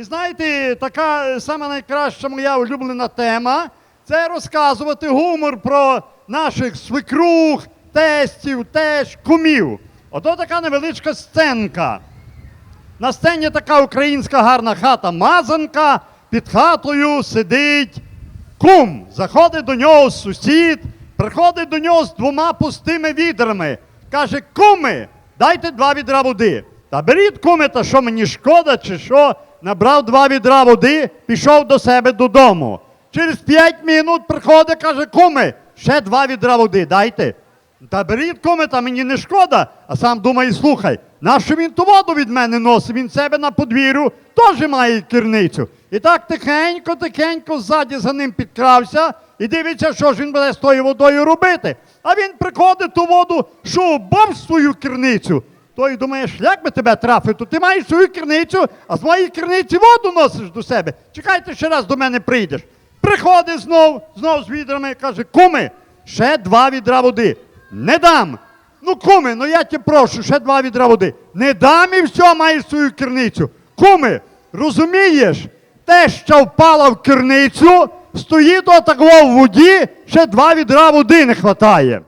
І знаєте, така е, сама найкраща моя улюблена тема це розказувати гумор про наших свекрух, тестів, теж, кумів. Ото така невеличка сценка. На сцені така українська гарна хата мазанка, під хатою сидить кум. Заходить до нього сусід, приходить до нього з двома пустими відрами. Каже, куми, дайте два відра води. Та беріть, куми, та що мені шкода, чи що, набрав два відра води, пішов до себе додому. Через п'ять минут приходить, каже, куми, ще два відра води дайте. Та беріть куми, та мені не шкода, а сам думає, слухай, нащо він ту воду від мене носить? Він себе на подвір'ю теж має керницю. І так тихенько, тихенько ззаді за ним підкрався і дивиться, що ж він буде з тою водою робити. А він приходить ту воду, що бомж свою керницю. Той думає, як би тебе трафити? Ти маєш свою керницю, а з моєї керниці воду носиш до себе. Чекайте, ще раз до мене прийдеш. Приходить знов, знов з відрами каже, куми, ще два відра води. Не дам. Ну, куми, ну я тебе прошу, ще два відра води. Не дам і все, маєш свою керницю. Куми, розумієш? Те, що впала в керницю, стоїть отаково в воді, ще два відра води не вистачає.